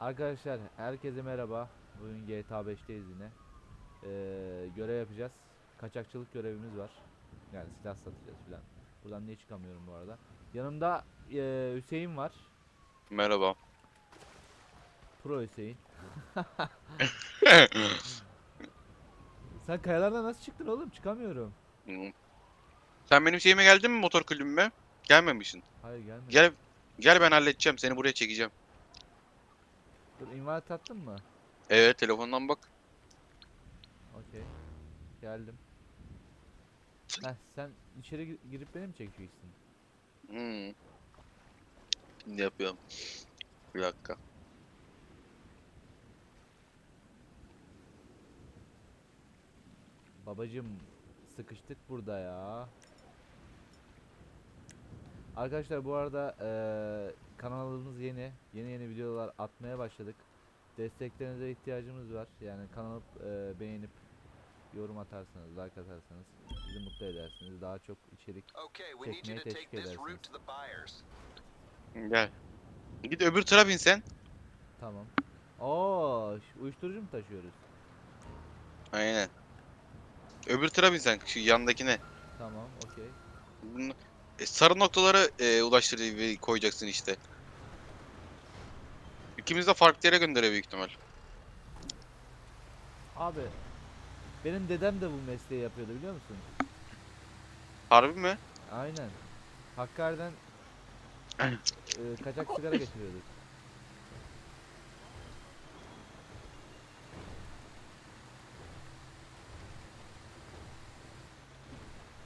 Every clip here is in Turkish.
Arkadaşlar herkese merhaba. Bugün GTA 5'teyiz yine. Ee, görev yapacağız. Kaçakçılık görevimiz var. Yani silah satacağız filan. Buradan niye çıkamıyorum bu arada? Yanımda ee, Hüseyin var. Merhaba. Pro Hüseyin. Sen kayalardan nasıl çıktın oğlum? Çıkamıyorum. Sen benim şeyime geldin mi motor kulübüme? Gelmemişsin. Hayır gelmedi. Gel gel ben halledeceğim. Seni buraya çekeceğim. Dur invite attın mı? Evet telefondan bak. Okey. Geldim. Heh, sen içeri gi- girip beni mi çekeceksin? Hmm. Şimdi yapıyorum. Bir dakika. Babacım sıkıştık burada ya. Arkadaşlar bu arada eee, kanalımız yeni. Yeni yeni videolar atmaya başladık. Desteklerinize ihtiyacımız var. Yani kanalı eee, beğenip yorum atarsanız, like atarsanız bizi mutlu edersiniz. Daha çok içerik. Çekmeye teşvik edersiniz. Gel. Git öbür tıra bin sen. Tamam. Oo, uyuşturucu mu taşıyoruz? Aynen. Öbür tıra bin sen. Şu yandakine. Tamam, okey. Bunu- e, sarı noktalara e, ulaştırıcı ve koyacaksın işte. İkimiz de farklı yere gönderiyor büyük ihtimal. Abi benim dedem de bu mesleği yapıyordu biliyor musun? Harbi mi? Aynen. Hakkari'den e, kaçak sigara getiriyorduk.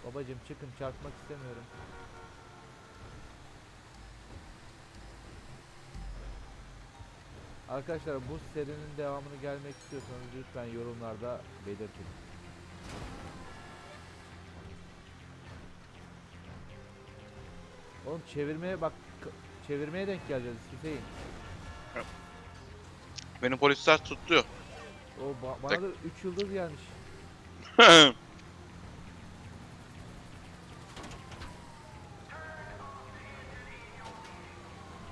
Babacım çıkın çarpmak istemiyorum. Arkadaşlar bu serinin devamını gelmek istiyorsanız lütfen yorumlarda belirtin. Oğlum çevirmeye bak çevirmeye denk geleceğiz Hüseyin. Benim polisler tuttu. O ba- bana da 3 yıldız gelmiş.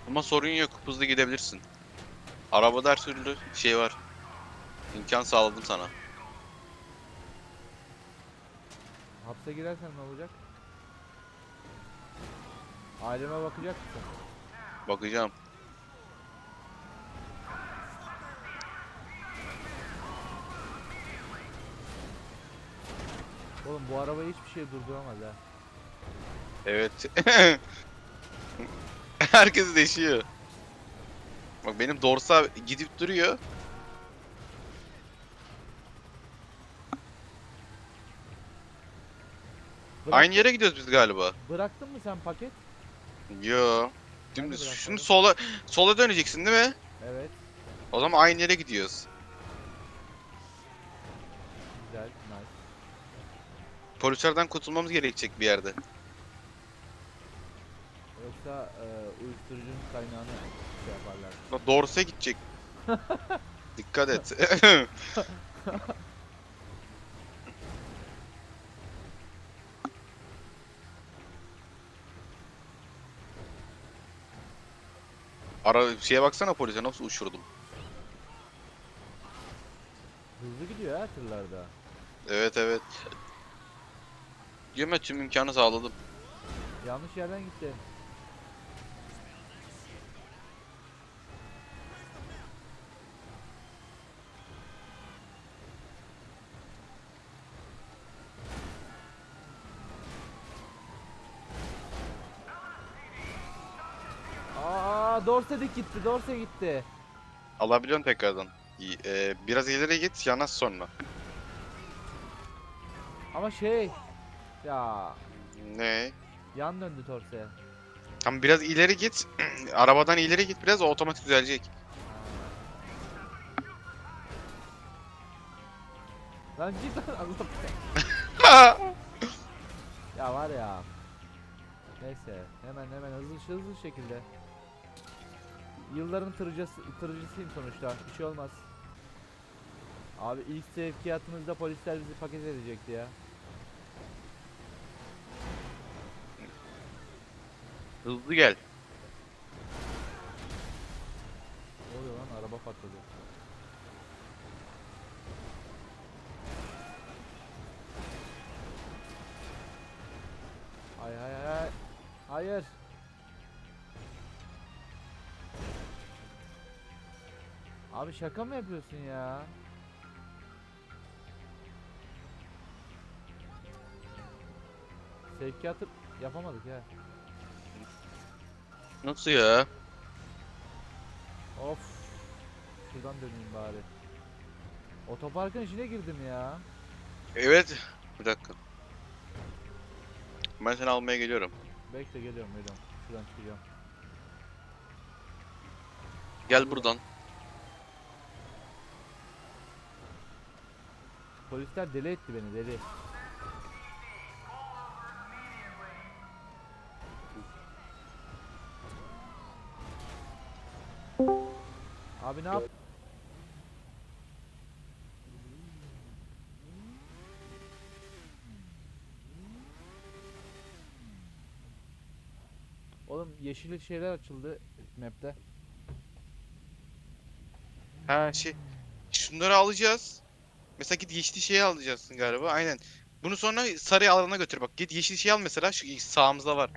Ama sorun yok. Hızlı gidebilirsin. Arabada her türlü şey var. İmkan sağladım sana. Hapse girersen ne olacak? Aileme bakacak mısın? Bakacağım. Oğlum bu araba hiçbir şey durduramaz ha. Evet. Herkes değişiyor. Bak benim dorsa gidip duruyor. Bırak- Aynı yere gidiyoruz biz galiba. Bıraktın mı sen paket? Yo. Bırakmadım. Şimdi sola sola döneceksin değil mi? Evet. O zaman aynı yere gidiyoruz. Güzel. Nice. Polislerden kurtulmamız gerekecek bir yerde. Yoksa e, uyuşturucunun kaynağını şey yaparlar. Lan Dorsa gidecek. Dikkat et. Ara şeye baksana polise nasıl uçurdum. Hızlı gidiyor ha tırlarda. Evet evet. Ya tüm imkanı sağladım. Yanlış yerden gitti. Aa, Dorse'dik gitti, Dorse gitti. Alabiliyorsun tekrardan. İyi, eee, biraz ileri git yanaş sonra. Ama şey, ya Ne? yan döndü Dorse. Tam biraz ileri git. Arabadan ileri git biraz o otomatik düzelecek. Lan lan Allah. Ya var ya. Neyse hemen hemen hızlı hızlı şekilde. Yılların tırıcısı, tırıcısıyım sonuçta. Bir şey olmaz. Abi ilk sevkiyatımızda polisler bizi paket edecekti ya. Hızlı gel. Ne oluyor lan araba? araba patladı. Abi şaka mı yapıyorsun ya? Sevkiyatı yapamadık ya. Nasıl ya? Of. Şuradan döneyim bari. Otoparkın içine girdim ya. Evet. Bir dakika. Ben seni almaya geliyorum. Bekle geliyorum geliyorum. Şuradan çıkacağım. Gel buradan. Polisler deli etti beni deli. Abi ne yap? Oğlum yeşil şeyler açıldı map'te. Ha şey. Şunları alacağız. Mesela git yeşil şeyi alacaksın galiba. Aynen. Bunu sonra sarı alana götür bak. Git yeşil şey al mesela. Şu sağımızda var.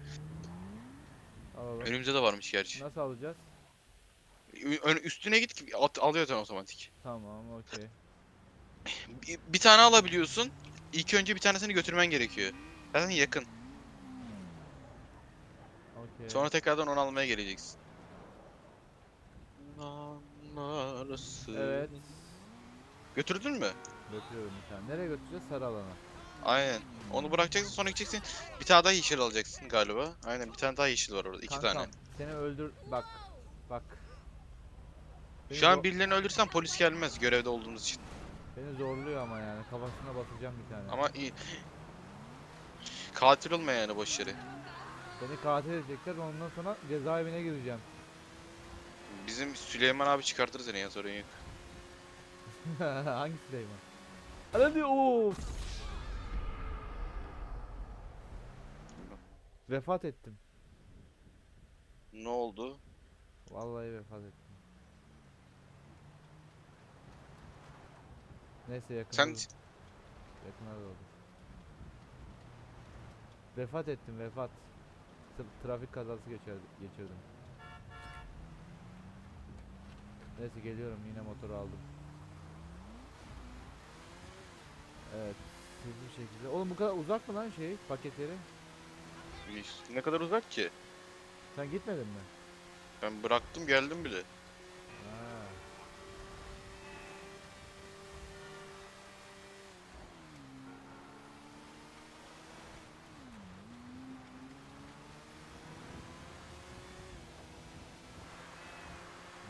Alalım. Önümüzde de varmış gerçi. Nasıl alacağız? Ön- üstüne git ki at, alıyorsun otomatik. Tamam okey. Bir, bir tane alabiliyorsun. İlk önce bir tanesini götürmen gerekiyor. Zaten yakın. Okey. Sonra tekrardan onu almaya geleceksin. Evet. Götürdün mü? Götürüyorum bir tane. Nereye götüreceğiz? Sarı alana. Aynen. Onu bırakacaksın sonra gideceksin. Bir tane daha yeşil alacaksın galiba. Aynen bir tane daha yeşil var orada. iki Kankam, tane. Seni öldür... Bak. Bak. Beni, Şu an zor- birilerini öldürsen polis gelmez görevde olduğumuz için. beni zorluyor ama yani. Kafasına basacağım bir tane. Ama iyi. Katil olma yani boş yere. Beni katil edecekler. Ondan sonra cezaevine gireceğim. Bizim Süleyman abi çıkartır seni ya sorun yok. Hangi Süleyman? Hadi of. Vefat ettim. Ne oldu? Vallahi vefat ettim. Neyse yakın Sen Yakınlarda oldu. Vefat ettim vefat. Tra- trafik kazası geçirdi, geçirdim. Neyse geliyorum yine motoru aldım. Evet. Hızlı bir şekilde. Oğlum bu kadar uzak mı lan şey paket yeri? ne kadar uzak ki? Sen gitmedin mi? Ben bıraktım geldim bile. Ha.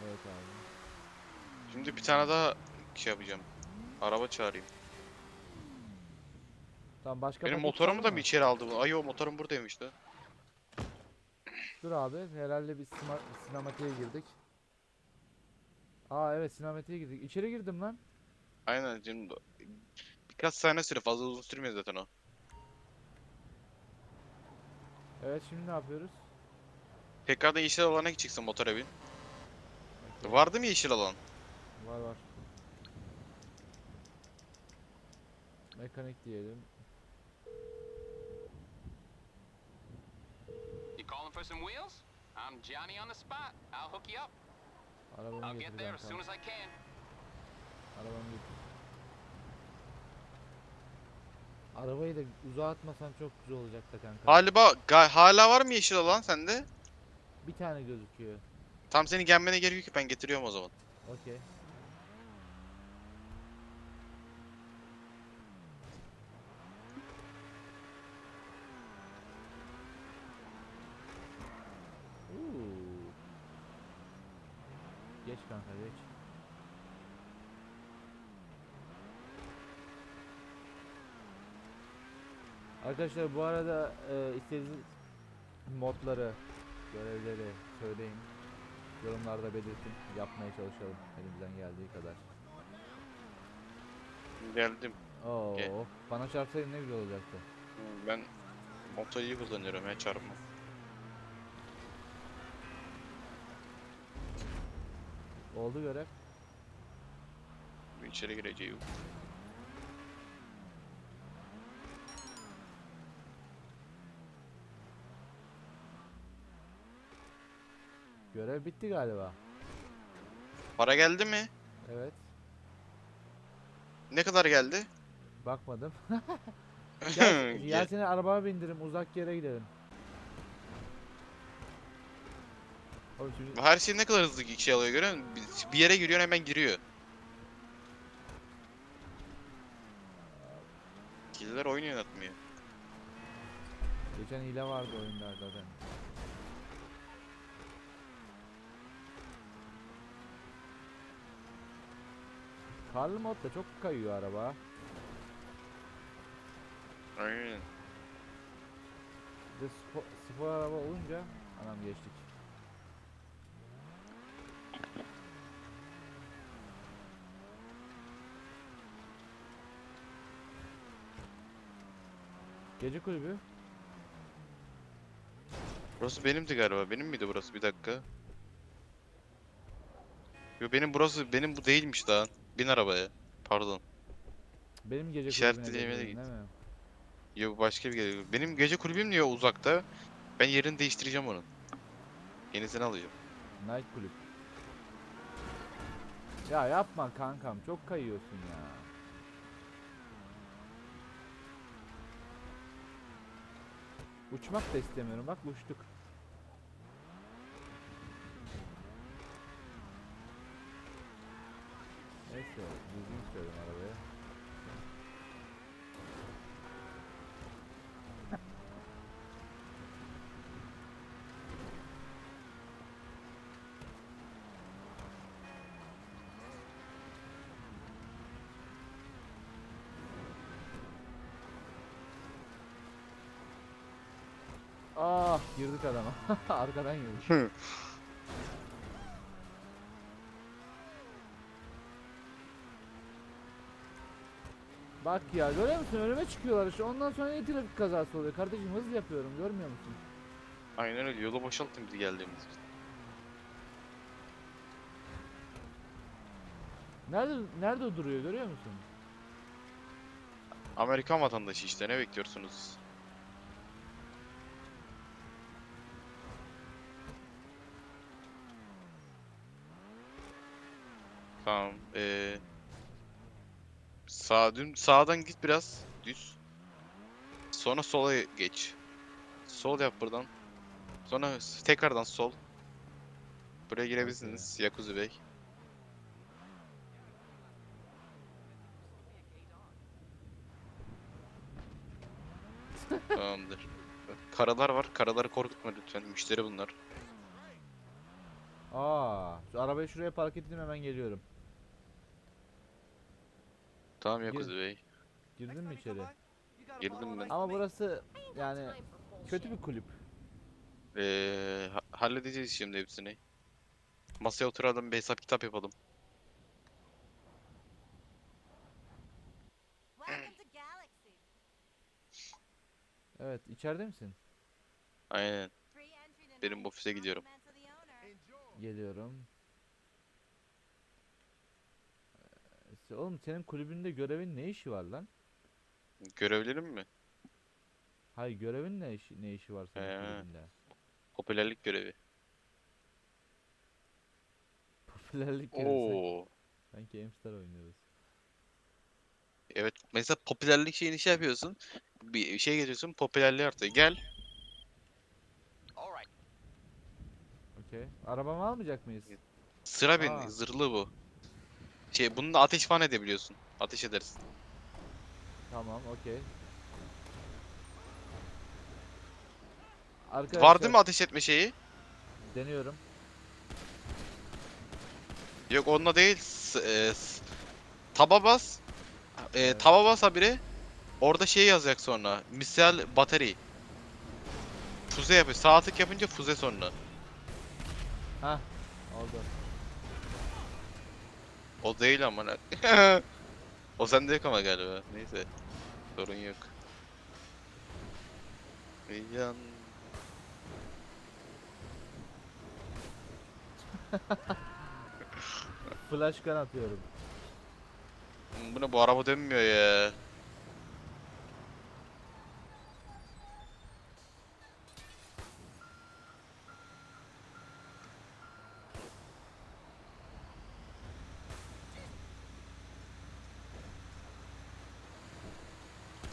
Evet abi. Şimdi bir tane daha şey yapacağım. Araba çağırayım. Tamam başka Benim paket motorumu da mı? içeri aldı bu? Ay o motorum buradaymış da. Dur abi herhalde bir sima sinematiğe girdik. Aa evet sinematiğe girdik. İçeri girdim lan. Aynen şimdi birkaç saniye süre fazla uzun sürmüyor zaten o. Evet şimdi ne yapıyoruz? Tekrardan yeşil alana gideceksin motora bin. Vardı mı yeşil alan? Var var. Mekanik diyelim. You calling for some wheels? I'm Johnny on the spot. I'll hook you up. Arabamı I'll get there as soon as I can. Arabamı getir. Arabayı da uzağa atmasan çok güzel olacak da kanka. Galiba ga- hala var mı yeşil alan sende? Bir tane gözüküyor. Tam seni gelmene gerek yok ki ben getiriyorum o zaman. Okey. Oo. Geç kanka geç. Arkadaşlar bu arada e, istediğiniz modları, görevleri söyleyin. Yorumlarda belirtin. Yapmaya çalışalım elimizden geldiği kadar. Geldim. Oo, Ge- bana çarpsaydın ne güzel olacaktı. Ben motoru iyi kullanıyorum ya çarpma. Oldu görev. İçeri gireceğim. Görev bitti galiba. Para geldi mi? Evet. Ne kadar geldi? Bakmadım. Gel, Gel. gel seni arabama bindirim uzak yere gidelim. Oğlum şimdi Her şey ne kadar hızlı şey alıyor görüyor musun? Bir- yere giriyorsun hemen giriyor. Killer oyun yönetmiyor. geçen hile vardı oyunda zaten. Karlı modda çok kayıyor araba. Aynen. Bir de spor, spor araba olunca anam geçtik. Gece kulübü. Burası benimdi galiba. Benim miydi burası? Bir dakika. Yo benim burası benim bu değilmiş daha. Bin arabaya. Pardon. Benim gece İşaretlediğime kulübüne de geliyorum, git. değil mi? Yo bu başka bir geliyor. Benim gece kulübüm niye uzakta? Ben yerini değiştireceğim onun. Yenisini alacağım. Night kulüp. Ya yapma kankam çok kayıyorsun ya. Uçmak da istemiyorum bak uçtuk. Neyse düzgün sürelim arabaya. Ah girdik adama. Arkadan girdik. Bak ya görüyor musun önüme çıkıyorlar işte ondan sonra niye trafik kazası oluyor kardeşim hız yapıyorum görmüyor musun? Aynen öyle. Yolu boşalttım biz geldiğimiz için. Nerede nerede duruyor görüyor musun? Amerikan vatandaşı işte. Ne bekliyorsunuz? Tamam. Ee, sağ dün sağdan git biraz düz. Sonra sola geç. Sol yap buradan. Sonra tekrardan sol. Buraya girebilirsiniz Yakuzu Bey. Tamamdır. Karalar var. Karaları korkutma lütfen. Müşteri bunlar. Aa, şu arabayı şuraya park ettim hemen geliyorum. Tamam Gir- Yakuzu Bey. Girdin mi içeri? Girdim ben. Ama burası yani kötü bir kulüp. Ee, ha- halledeceğiz şimdi hepsini. Masaya oturalım bir hesap kitap yapalım. Evet içeride misin? Aynen. Benim ofise gidiyorum. Geliyorum. Se- Oğlum senin kulübünde görevin ne işi var lan? Görevlerim mi? Hayır görevin ne işi, ne işi var senin Ee. kulübünde? Popülerlik görevi. Popülerlik görevi. Oo. Sanki Amstar oynuyoruz. Evet. Mesela popülerlik şeyini şey yapıyorsun. Bir şey geçiyorsun. Popülerliği artıyor. Gel. Okey. Arabamı almayacak mıyız? Sıra bin. Aa. Zırhlı bu. Şey bununla ateş falan edebiliyorsun. Ateş edersin. Tamam okey. Arkadaşlar değil mi ateş etme şeyi? deniyorum. Yok onunla değil. S- e, s- taba bas. E, Evet. taba bas habire. Orada şey yazacak sonra. Misal battery. Füze yapıyor. Sağ tık yapınca füze sonra. Hah oldu. O değil ama. ne- o sende yok ama galiba. Neyse. Sorun yok. Yan. Flash gun atıyorum. Bu ne bu araba dönmüyor ya.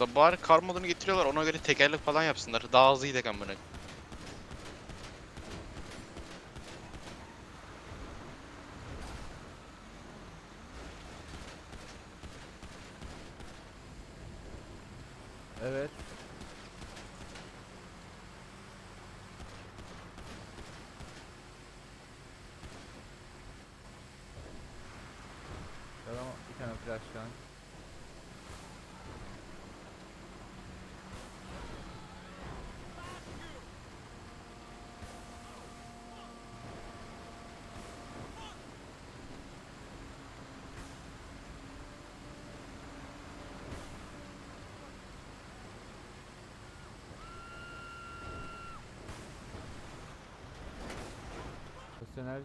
Da bari kar modunu getiriyorlar ona göre tekerlek falan yapsınlar. Daha hızlı gidek amına. Evet. Tamam bir tane flash gun. Profesyonel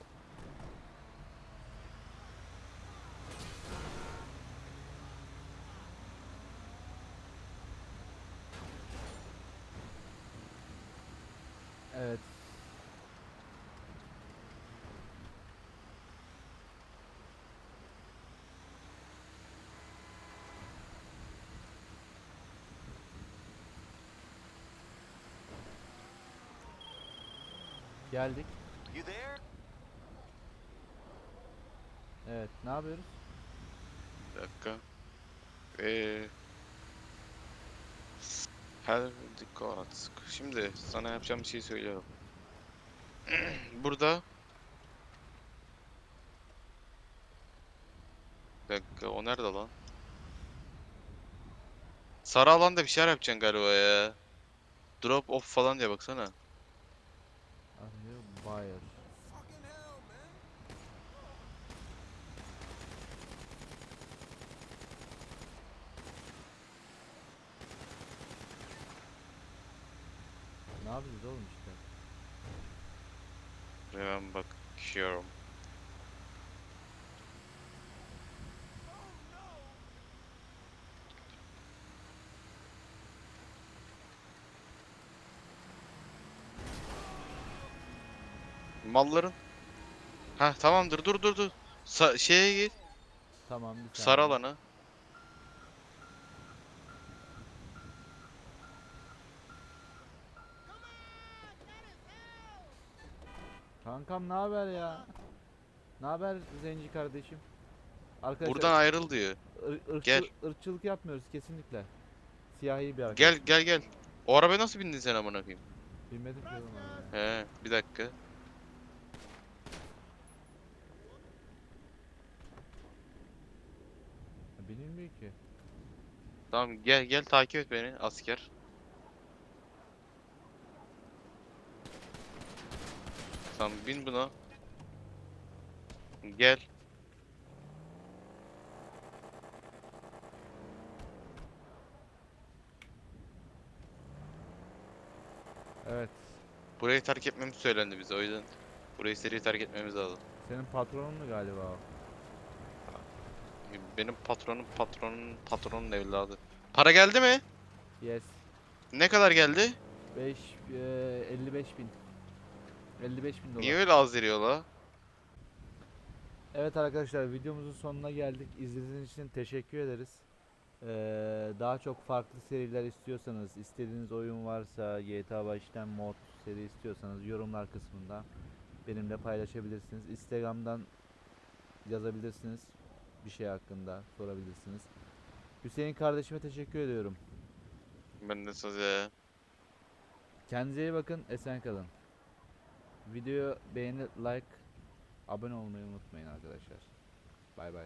Evet. Geldik. You there? Evet, ne yapıyoruz? Bir dakika. Eee... Her dikkat. Şimdi sana yapacağım bir şey söylüyorum. Burada Bir dakika o nerede lan? Sarı alanda bir şeyler yapacaksın galiba ya. Drop off falan diye baksana. Yapacağız oğlum işte? Hemen bakıyorum. Malların. Ha tamamdır dur dur dur. Sa şeye git. Tamam bir Sarı saniye. Kankam ne haber ya? Ne haber zenci kardeşim? Arkadaşlar Buradan ayrıl diyor. ır- ırkçı- gel. ırkçılık yapmıyoruz kesinlikle. Siyahi bir arkadaş. Gel gel gel. O arabaya nasıl bindin sen amına koyayım? Bilmedim ki oğlum abi. He bir dakika. Bilinmiyor ki. Tamam gel gel takip et beni asker. Tamam bin buna. Gel. Evet. Burayı terk etmemiz söylendi bize o yüzden. Burayı seri terk etmemiz lazım. Senin patronun mu galiba o? Benim patronum patronun patronun evladı. Para geldi mi? Yes. Ne kadar geldi? 5 55 bin. 55 bin dolar. Niye öyle az veriyor la? Evet arkadaşlar videomuzun sonuna geldik. İzlediğiniz için teşekkür ederiz. Ee, daha çok farklı seriler istiyorsanız, istediğiniz oyun varsa, GTA baştan mod seri istiyorsanız yorumlar kısmında benimle paylaşabilirsiniz. Instagram'dan yazabilirsiniz. Bir şey hakkında sorabilirsiniz. Hüseyin kardeşime teşekkür ediyorum. Ben de ya. Kendinize iyi bakın, esen kalın. Video beğeni, like, abone olmayı unutmayın arkadaşlar. Bay bay.